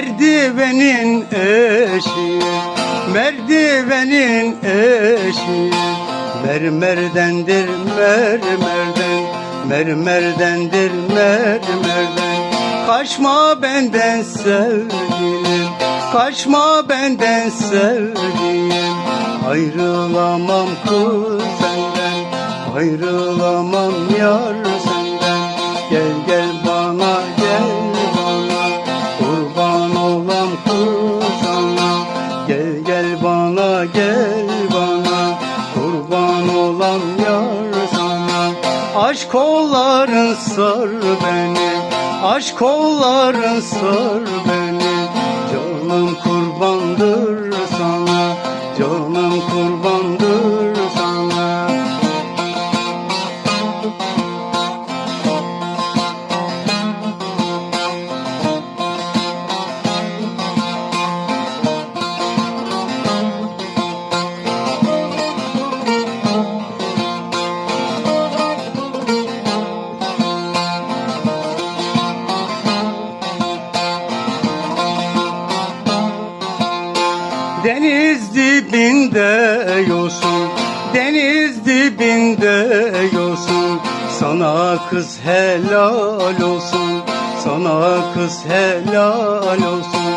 Merdivenin eşi Merdivenin eşi. Mermerdendir mermerden Mermerdendir mermerden. Kaçma benden sevgilim Kaçma benden sevgilim. Ayrılamam kız senden Ayrılamam yar kolların sar beni Aşk kolların sar beni. Canım kurbandır yosun Deniz dibinde yosun. Sana kız helal olsun Sana kız helal olsun.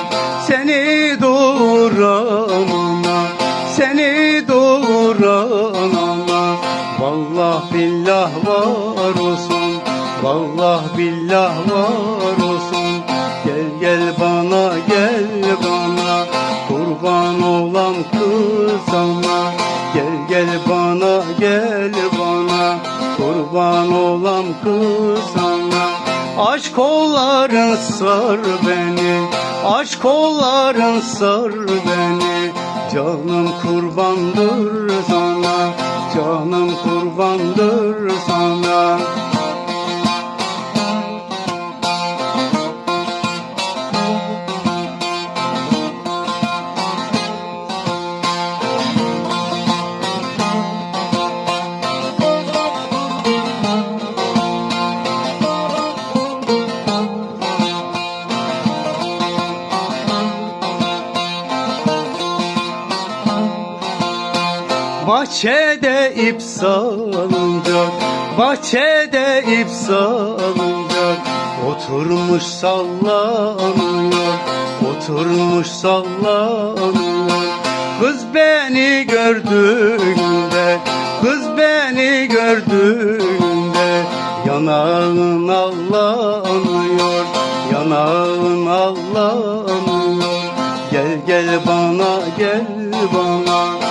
Seni doğuran ana Seni doğuran ana Vallah billah var olsun Vallah billah var olsun. Gel gel bana Gel gel bana gel bana. Kurban olam kız sana. Aşk kolların sar beni. Aşk kolların sar beni. Canım kurbandır sana. Canım kurbandır sana Bahçede ip salınacak Bahçede ip salınacak. Oturmuş sallanıyor Oturmuş sallanıyor. Kız beni gördüğünde Kız beni gördüğünde Yanağın allanıyor Yanağın allanıyor. Gel gel bana gel bana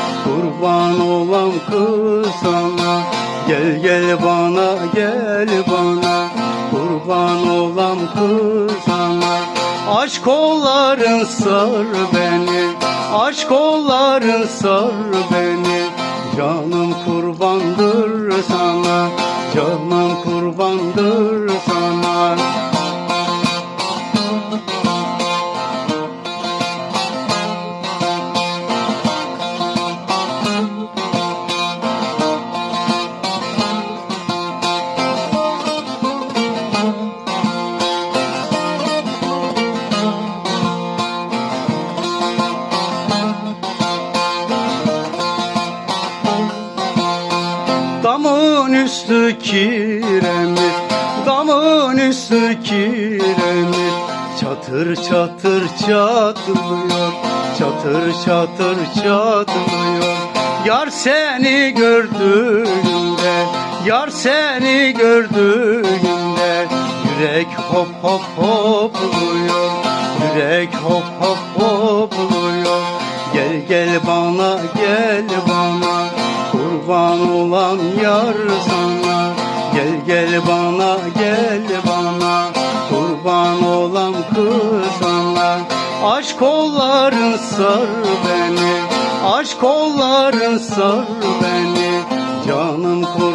Kurban olam kız Gel gel bana gel bana. Kurban olam kız Aşk kolların sar beni. Aşk kolların sar beni. Canım kurbandır sana. Canım kurbandır üstü kiremit Damın üstü kiremit. Çatır çatır çatlıyor Çatır çatır çatlıyor. Yar seni gördüğünde Yar seni gördüğünde Yürek hop hop hopluyor Yürek hop hop hopluyor. Gel gel bana gel bana Kurban olan yar sana bana gel bana. Kurban olan kız sana Aşk kolların sar beni. Aşk kolların sar beni. Canım kurbandır